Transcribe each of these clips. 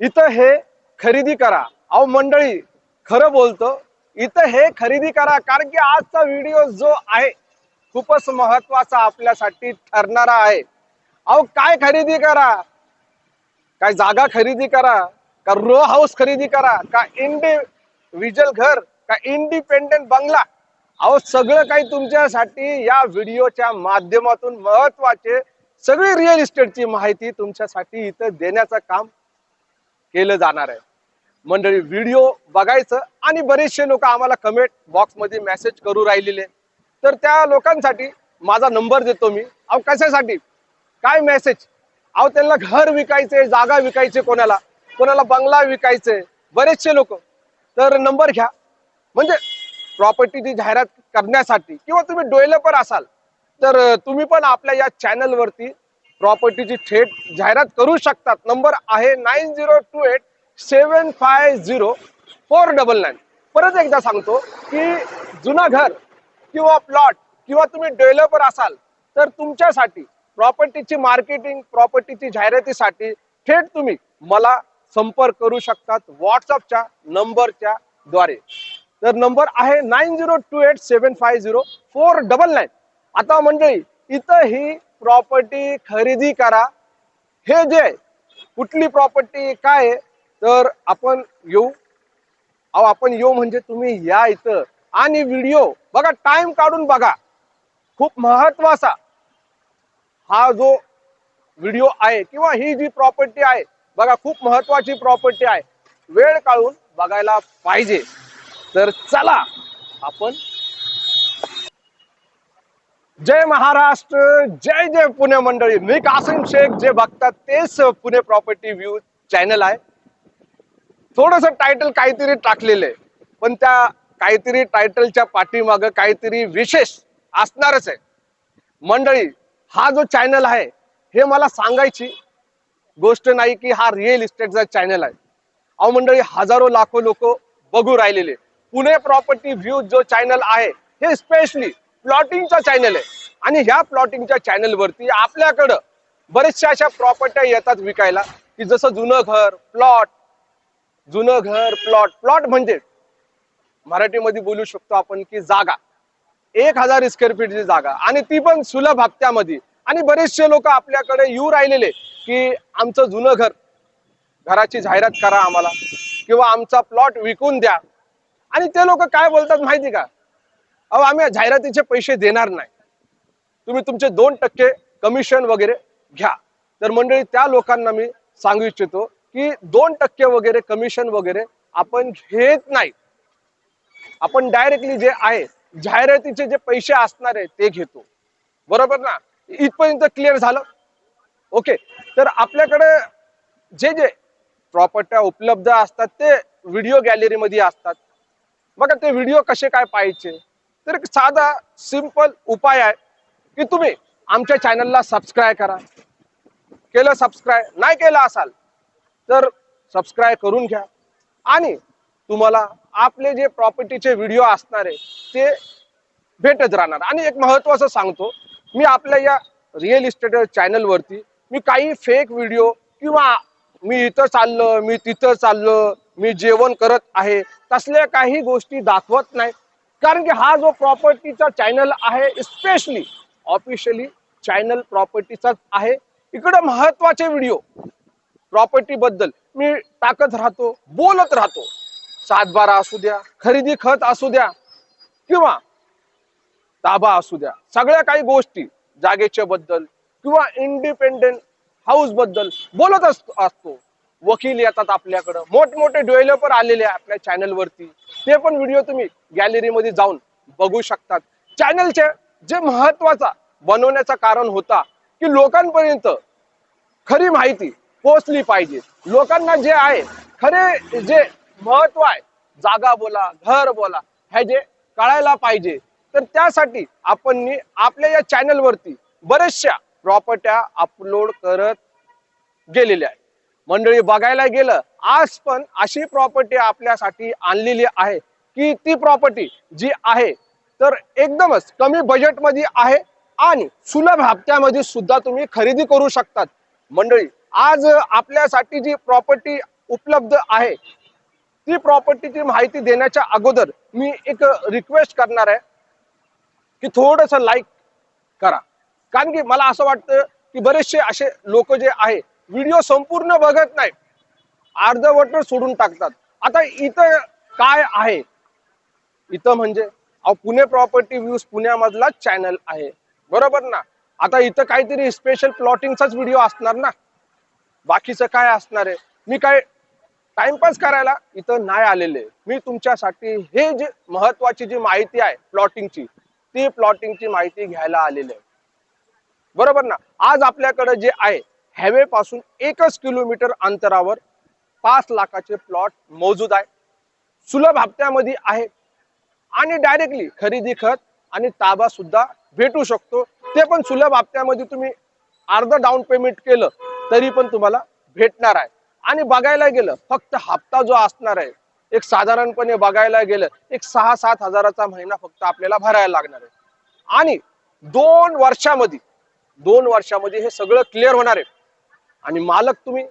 इथं हे खरेदी करा. अहो मंडळी खरं बोलतो इथं हे खरेदी करा कारण की आजचा व्हिडिओ जो आहे खूपच महत्त्वाचा आपल्यासाठी ठरणारा आहे. अहो काय खरेदी करा? काय जागा खरेदी करा? का रो हाऊस खरेदी करा? का इंडिव्हिज्युअल घर? का इंडिपेंडेंट बंगला? अहो सगळं काही तुमच्यासाठी या व्हिडिओच्या माध्यमातून महत्त्वाचे सगळी रिअल इस्टेटची माहिती तुमच्यासाठी इथं देण्याचं काम केलं जाणार आहे. मंडळी व्हिडिओ बघायचं आणि बरेचसे लोक आम्हाला कमेंट बॉक्समध्ये मेसेज करू राहिलेले. तर त्या लोकांसाठी माझा नंबर देतो मी. अहो कशासाठी? काय मेसेज अहो त्यांना घर विकायचे जागा विकायचे कोणाला? कोणाला बंगला विकायचे बरेचसे लोक. तर नंबर घ्या. म्हणजे प्रॉपर्टीची जाहिरात करण्यासाठी किंवा तुम्ही डेव्हलपर असाल तर तुम्ही पण आपल्या या चॅनलवरती प्रॉपर्टीची थेट जाहिरात करू शकतात. नंबर आहे nine zero two eight seven five zero four double nine. परत एकदा सांगतो की जुना घर किंवा प्लॉट किंवा तुम्ही डेव्हलपर असाल तर तुमच्यासाठी प्रॉपर्टीची मार्केटिंग प्रॉपर्टीची जाहिरातीसाठी थेट तुम्ही मला संपर्क करू शकतात व्हॉट्सअपच्या नंबरच्या द्वारे. तर नंबर आहे nine zero two eight seven five zero four double nine. आता मंडळी इथं ही प्रॉपर्टी खरेदी करा. हे जे आहे, कुठली प्रॉपर्टी काय आहे, तर आपण येऊ. अहो आपण येऊ म्हणजे तुम्ही या इथं. आणि व्हिडिओ बघा टाइम काढून बघा. खूप महत्त्वाचा हा जो व्हिडिओ आहे किंवा ही जी प्रॉपर्टी आहे बघा खूप महत्वाची प्रॉपर्टी आहे. वेळ काढून बघायला पाहिजे. तर चला आपण जय महाराष्ट्र जय जय पुणे मंडळी. मी कासिम शेख जे बघतात तेच पुणे प्रॉपर्टी व्ह्यू चॅनल आहे. थोडस टायटल काहीतरी टाकलेलं आहे पण त्या काहीतरी टायटलच्या पाठीमाग काहीतरी विशेष असणारच आहे. मंडळी हा जो चॅनल आहे हे मला सांगायची गोष्ट नाही की हा रिअल इस्टेटचा चॅनल आहे. अहो मंडळी हजारो लाखो लोक बघू राहिलेले. पुणे प्रॉपर्टी व्ह्यू जो चॅनल आहे हे स्पेशली प्लॉटिंगचा चॅनल आहे. आणि ह्या प्लॉटिंगच्या चॅनलवरती आपल्याकडं बरेचशा अशा प्रॉपर्ट्या येतात विकायला की जसं जुनं घर प्लॉट जुनं घर प्लॉट प्लॉट म्हणजे मराठीमध्ये बोलू शकतो आपण की जागा. एक हजार स्क्वेअर फीटची जागा. आणि ती पण सुलभ हप्त्यामध्ये. आणि बरेचसे लोक आपल्याकडे येऊ राहिलेले की आमचं जुनं घर घराची जाहिरात करा आम्हाला किंवा आमचा प्लॉट विकून द्या. आणि ते लोक काय बोलतात माहिती का? अहो आम्ही जाहिरातीचे पैसे देणार नाही. तुम्ही तुमचे दोन टक्के कमिशन वगैरे घ्या. तर मंडळी त्या लोकांना मी सांगू इच्छितो की दोन टक्के वगैरे कमिशन वगैरे आपण घेत नाही. आपण डायरेक्टली जे आहे जाहिरातीचे जे पैसे असणार आहे ते घेतो. बरोबर ना? इथपर्यंत क्लिअर झालं? ओके तर आपल्याकडे जे जे प्रॉपर्ट्या उपलब्ध असतात ते व्हिडिओ गॅलरीमध्ये असतात. बघा ते व्हिडिओ कसे काय पाहायचे? तर एक साधा सिंपल उपाय आहे की तुम्ही आमच्या चॅनलला सबस्क्राईब करा. केलं सबस्क्राईब नाही केलं असाल तर सबस्क्राईब करून घ्या. आणि तुम्हाला आपले जे प्रॉपर्टीचे व्हिडिओ असणार आहे ते भेटत राहणार. आणि एक महत्वाचं सांगतो मी आपल्या या रिअल इस्टेट चॅनलवरती मी काही फेक व्हिडिओ किंवा मी इथं चाललो मी तिथं चाललो मी जेवण करत आहे तसल्या काही गोष्टी दाखवत नाही. कारण की हा जो प्रॉपर्टीचा चॅनल आहे स्पेशली ऑफिशियली चॅनल प्रॉपर्टीचाच आहे इकडं महत्त्वाचे व्हिडिओ प्रॉपर्टी बद्दल मी टाकत राहतो बोलत राहतो. सातबारा असू द्या खरेदी खत असू द्या किंवा ताबा असू द्या सगळ्या काही गोष्टी जागेच्या बद्दल किंवा इंडिपेंडेंट हाऊसबद्दल बोलत असतो असतो. वकील येतात आपल्याकडं. मोठमोठे डेव्हलपर आलेले आहे आपल्या चॅनलवरती ते पण व्हिडिओ तुम्ही गॅलरीमध्ये जाऊन बघू शकतात. चॅनलचे जे महत्त्वाचा बनवण्याचा कारण होता की लोकांपर्यंत खरी माहिती पोहोचली पाहिजे. लोकांना जे आहे खरे जे महत्त्व आहे जागा बोला घर बोला हे जे कळायला पाहिजे तर त्यासाठी आपण आपल्या या चॅनलवरती बऱ्याचशा प्रॉपर्ट्या अपलोड करत गेलेल्या आहे. मंडळी बघायला गेलं आज पण अशी प्रॉपर्टी आपल्यासाठी आणलेली आहे की ती प्रॉपर्टी जी आहे तर एकदमच कमी बजेटमध्ये आहे आणि सुलभ हप्त्यामध्ये सुद्धा तुम्ही खरेदी करू शकतात. मंडळी आज आपल्यासाठी जी प्रॉपर्टी उपलब्ध आहे ती प्रॉपर्टीची माहिती देण्याच्या अगोदर मी एक रिक्वेस्ट करणार आहे की थोडस लाईक करा. कारण की मला असं वाटतं की बरेचसे असे लोक जे आहे व्हिडिओ संपूर्ण बघत नाही. अर्धवट सोडून टाकतात. आता इथं काय आहे? इथं म्हणजे अहो पुणे प्रॉपर्टी व्ह्यूज पुण्यामधला चॅनल आहे. बरोबर ना? आता इथं काहीतरी स्पेशल प्लॉटिंगचाच व्हिडिओ असणार ना? बाकीचं काय असणार आहे? मी काय टाइमपास करायला इथं नाही आलेले. मी तुमच्यासाठी हे जे महत्वाची जी माहिती आहे प्लॉटिंगची ती प्लॉटिंगची माहिती घ्यायला आलेले आहे. बरोबर ना? आज आपल्याकडे जे आहे हायवे पासून एकच किलोमीटर अंतरावर पाच लाखाचे प्लॉट मौजूद आहे. सुलभ हप्त्यामध्ये आहे. आणि डायरेक्टली खरेदी खत आणि ताबा सुद्धा भेटू शकतो. ते पण सुलभ हप्त्यामध्ये तुम्ही अर्ध डाऊन पेमेंट केलं तरी पण तुम्हाला भेटणार आहे. आणि बघायला गेलं फक्त हप्ता जो असणार आहे एक साधारणपणे बघायला गेलं एक सहा सात हजाराचा महिना फक्त आपल्याला भरायला लागणार आहे. आणि दोन वर्षामध्ये दोन वर्षामध्ये हे सगळं क्लिअर होणार आहे. आणि मालक तुम्ही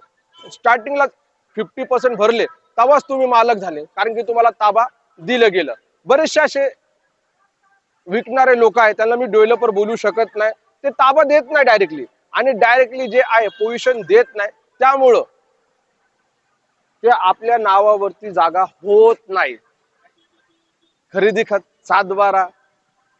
स्टार्टिंगला फिफ्टी पर्सेंट भरले तेव्हाच तुम्ही मालक झाले कारण की तुम्हाला ताबा दिलं गेलं. बरेचसे असे विकणारे लोक आहेत त्यांना मी डेव्हलपर बोलू शकत नाही ते ताबा देत नाही डायरेक्टली आणि डायरेक्टली जे आहे पोझिशन देत नाही त्यामुळं ते आपल्या नावावरती जागा होत नाही. खरेदी खत सातबारा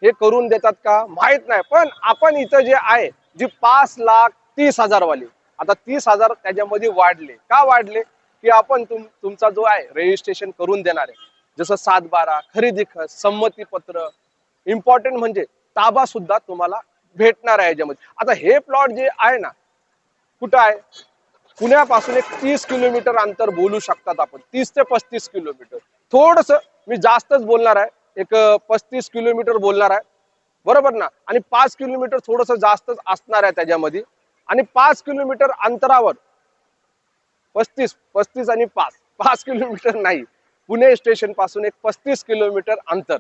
हे करून देतात का? माहीत नाही. पण आपण इथं जे आहे जी पाच लाख तीस हजार वाली आता तीस हजार त्याच्यामध्ये वाढले. का वाढले? की आपण तुम तुमचा जो आहे रजिस्ट्रेशन करून देणार आहे. जसं सातबारा खरेदी खत संमती पत्र इम्पॉर्टंट म्हणजे ताबा सुद्धा तुम्हाला भेटणार आहे याच्यामध्ये. आता हे प्लॉट जे आहे ना कुठं आहे? पुण्यापासून एक तीस किलोमीटर अंतर बोलू शकतात आपण. तीस ते पस्तीस किलोमीटर. थोडस मी जास्तच बोलणार आहे. एक पस्तीस किलोमीटर बोलणार आहे. बरोबर ना? आणि पाच किलोमीटर थोडस जास्तच असणार आहे त्याच्यामध्ये. आणि पाच किलोमीटर अंतरावर. पस्तीस पस्तीस आणि पाच. पाच किलोमीटर नाही. पुणे स्टेशनपासून एक पस्तीस किलोमीटर अंतर.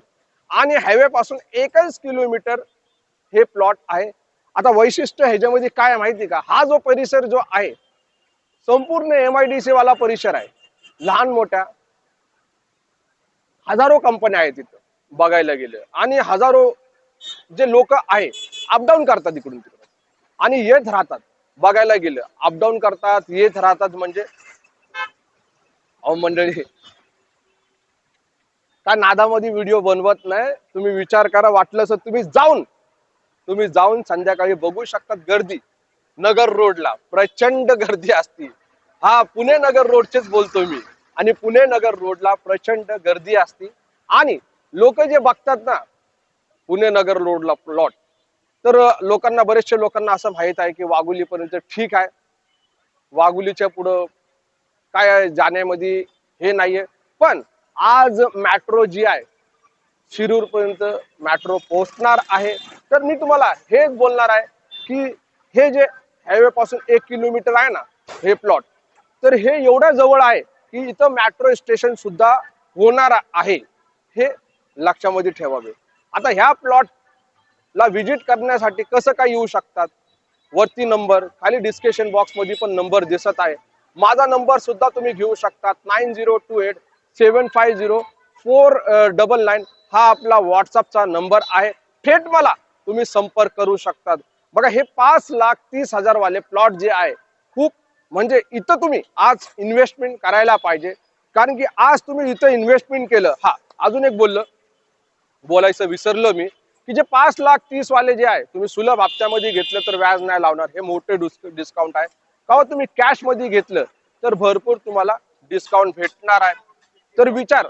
आणि हायवे पासून एकच किलोमीटर हे प्लॉट आहे. आता वैशिष्ट्य ह्याच्यामध्ये काय आहे माहिती का? हा जो परिसर जो आहे संपूर्ण एम आय डी सी वाला परिसर आहे. लहान मोठ्या. हजारो कंपन्या आहेत तिथं बघायला गेलं. आणि हजारो जे लोक आहे अपडाऊन करतात इकडून तिकडून. आणि येत राहतात. बघायला गेलं अपडाऊन करतात येत राहतात म्हणजे? अहो मंडळी का नादामध्ये व्हिडिओ बनवत नाही? तुम्ही विचार करा वाटलं तर तुम्ही जाऊन तुम्ही जाऊन संध्याकाळी बघू शकतात गर्दी. नगर रोडला प्रचंड गर्दी असती. हा पुणे नगर रोडचेच बोलतो मी. आणि पुणे नगर रोडला प्रचंड गर्दी असती. आणि लोक जे बघतात ना पुणे नगर रोडला प्लॉट तर लोकांना बरेचशे लोकांना असं माहीत आहे की वाघुलीपर्यंत ठीक आहे. वाघुलीच्या पुढं काय आहे, जाण्यामध्ये हे नाहीये. पण आज मॅट्रो जी आहे शिरूर पर्यंत मॅट्रो पोहोचणार आहे. तर मी तुम्हाला हेच बोलणार आहे की हे जे हायवे पासून एक किलोमीटर आहे ना हे प्लॉट तर हे एवढ्या जवळ आहे की इथं मॅट्रो स्टेशन सुद्धा होणार आहे. हे लक्षामध्ये ठेवावे. आता ह्या प्लॉट ला व्हिजिट करण्यासाठी कसं काय येऊ शकतात? वरती नंबर खाली डिस्क्रिप्शन बॉक्समध्ये पण नंबर दिसत आहे. माझा नंबर सुद्धा तुम्ही घेऊ शकतात. Nine zero two eight seven five zero four double nine हा आपला व्हॉट्सअपचा नंबर आहे. थेट मला तुम्ही संपर्क करू शकतात. बघा हे पाच लाख तीस हजार वाले प्लॉट जे आहे खूप म्हणजे इथं तुम्ही आज इन्व्हेस्टमेंट करायला पाहिजे. कारण की आज तुम्ही इथं इन्व्हेस्टमेंट केलं. हा अजून एक बोललं. बोलायचं विसरलो मी. की जे पाच लाख तीस वाले जे आहे तुम्ही सुलभ हप्त्यामध्ये घेतलं तर व्याज नाही लावणार. हे मोठे डिस्काउंट आहे. का हो, तुम्ही कॅशमध्ये घेतलं तर भरपूर तुम्हाला डिस्काउंट भेटणार आहे. तर विचार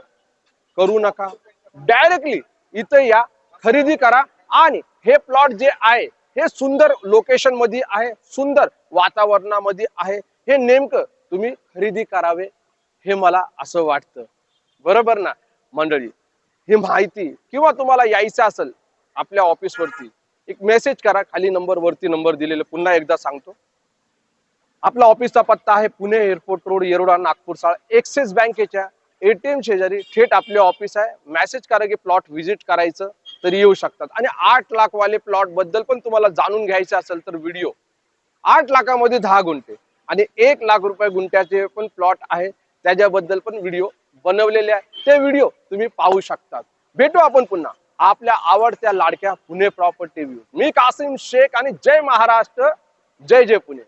करू नका. डायरेक्टली इथं या खरेदी करा आणि हे प्लॉट जे आहे हे सुंदर लोकेशनमध्ये आहे सुंदर वातावरणामध्ये आहे. हे नेमकं तुम्ही खरेदी करावे हे मला असं वाटतं. बरोबर ना? मंडळी ही माहिती किंवा तुम्हाला यायचं असेल आपल्या ऑफिस वरती. एक मेसेज करा खाली नंबर वरती नंबर दिलेले पुन्हा एकदा सांगतो. आपला ऑफिसचा पत्ता आहे पुणे एअरपोर्ट रोड येरोडा नागपूर साळ. एक्सिस बँकेच्या एटीएम शेजारी थेट आपले ऑफिस आहे. मेसेज करा की प्लॉट व्हिजिट करायचं तर येऊ शकतात. आणि आठ लाख वाले प्लॉटबद्दल पण तुम्हाला जाणून घ्यायचं असेल तर व्हिडिओ आठ लाखामध्ये दहा गुंठे. आणि एक लाख रुपये गुंठ्याचे पण प्लॉट आहे. त्याच्याबद्दल पण व्हिडिओ बनवलेले आहे. ते व्हिडिओ तुम्ही पाहू शकतात. भेटू आपण पुन्हा. आपल्या आवडत्या लाडक्या पुणे प्रॉपर्टी व्ह्यू. मी कासिम शेख आणि जय महाराष्ट्र जय जय पुणे.